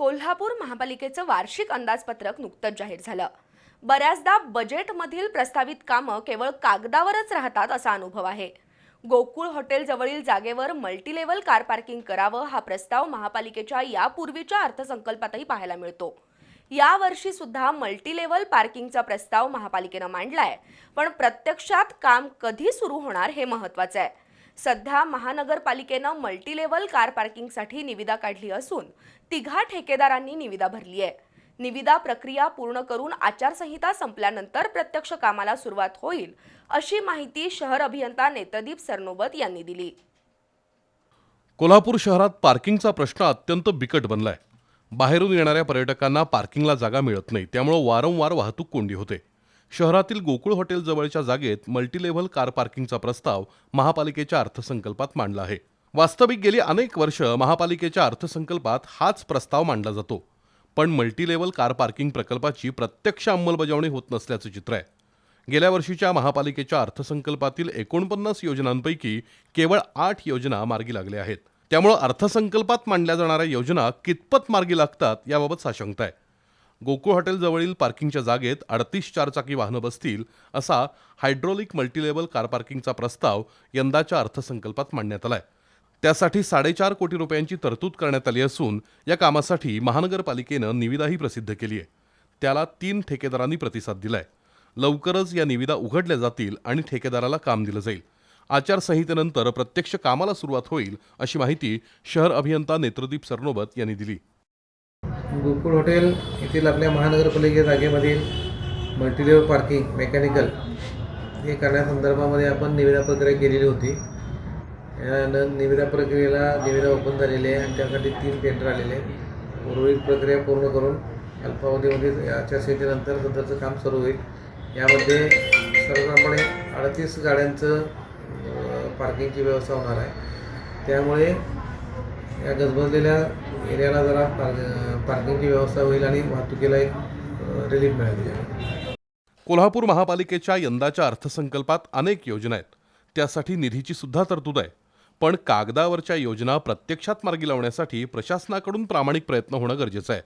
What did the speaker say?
कोल्हापूर महापालिकेचं वार्षिक अंदाजपत्रक नुकतंच जाहीर झालं. बऱ्याचदा बजेटमधील प्रस्तावित कामं केवळ कागदावरच राहतात असा अनुभव आहे. गोकुळ हॉटेलजवळील जागेवर मल्टीलेवल कार पार्किंग करावं हा प्रस्ताव महापालिकेच्या यापूर्वीच्या अर्थसंकल्पातही पाहायला मिळतो. यावर्षी सुद्धा मल्टीलेवल पार्किंगचा प्रस्ताव महापालिकेनं मांडलाय पण प्रत्यक्षात काम कधी सुरू होणार हे महत्वाचं आहे. सध्या महानगरपालिकेनं मल्टीलेवल कार पार्किंगसाठी निविदा काढली असून तिघा ठेकेदारांनी निविदा भरली आहे. निविदा प्रक्रिया पूर्ण करून आचारसंहिता संपल्यानंतर प्रत्यक्ष कामाला सुरुवात होईल अशी माहिती शहर अभियंता नेत्रदीप सरनोबत यांनी दिली. कोल्हापूर शहरात पार्किंगचा प्रश्न अत्यंत बिकट बनलाय. बाहेरून येणाऱ्या पर्यटकांना पार्किंगला जागा मिळत नाही त्यामुळं वारंवार वाहतूक कोंडी होते. शहरातील गोकुळ हॉटेल जवळच्या जागेत मल्टीलेव्हल कार पार्किंगचा प्रस्ताव महापालिकेच्या अर्थसंकल्पात मांडला आहे. वास्तविक गेली अनेक वर्ष महापालिकेच्या अर्थसंकल्पात हाच प्रस्ताव मांडला जातो. पण मल्टीलेव्हल कार पार्किंग प्रकल्पाची प्रत्यक्ष अंमलबजावणी होत नसल्याचं चित्र आहे. गेल्या वर्षीच्या महापालिकेच्या अर्थसंकल्पातील एकोणपन्नास योजनांपैकी केवळ आठ योजना मार्गी लागल्या आहेत. त्यामुळं अर्थसंकल्पात मांडल्या जाणाऱ्या योजना कितपत मार्गी लागतात याबाबत साशंकता आहे. गोकुळ हॉटेलजवळील पार्किंगच्या जागेत अडतीस चारचाकी वाहनं बसतील असा हायड्रोलिक मल्टीलेवल कार पार्किंगचा प्रस्ताव यंदाच्या अर्थसंकल्पात मांडण्यात आला आहे त्यासाठी साडेचार कोटी रुपयांची तरतूद करण्यात आली असून या कामासाठी महानगरपालिकेनं निविदाही प्रसिद्ध केली आहे. त्याला तीन ठेकेदारांनी प्रतिसाद दिलाय. लवकरच या निविदा उघडल्या जातील आणि ठेकेदाराला काम दिलं जाईल. आचारसंहितेनंतर प्रत्यक्ष कामाला सुरुवात होईल अशी माहिती शहर अभियंता नेत्रदीप सरनोबत यांनी दिली. गोकुळ हॉटेल येथील आपल्या महानगरपालिके जागेमधील मल्टीलेवल पार्किंग मेकॅनिकल हे करण्यासंदर्भामध्ये आपण निविदा प्रक्रिया केलेली होती. या निविदा प्रक्रियेला निविदा ओपन झालेली आहे आणि त्यासाठी तीन टेंडर आलेले आहेत. उर्वरित प्रक्रिया पूर्ण करून अल्पावधीमध्ये आचारसंहितेनंतर सदरचं काम सुरू होईल. यामध्ये सर्वप्रमाणे अडतीस गाड्यांचं पार्किंगची व्यवस्था होणार आहे. त्यामुळे या गजबजलेल्या एरियाला जरा पार्क पार्किंगची व्यवस्था होईल आणि वाहतुकीला एक रिलीफ मिळेल. कोल्हापूर महापालिकेच्या यंदाच्या अर्थसंकल्पात अनेक योजना आहेत. त्यासाठी निधीची सुद्धा तरतूद आहे. पण कागदावरच्या योजना प्रत्यक्षात मार्गी लावण्यासाठी प्रशासनाकडून प्रामाणिक प्रयत्न होणं गरजेचं आहे.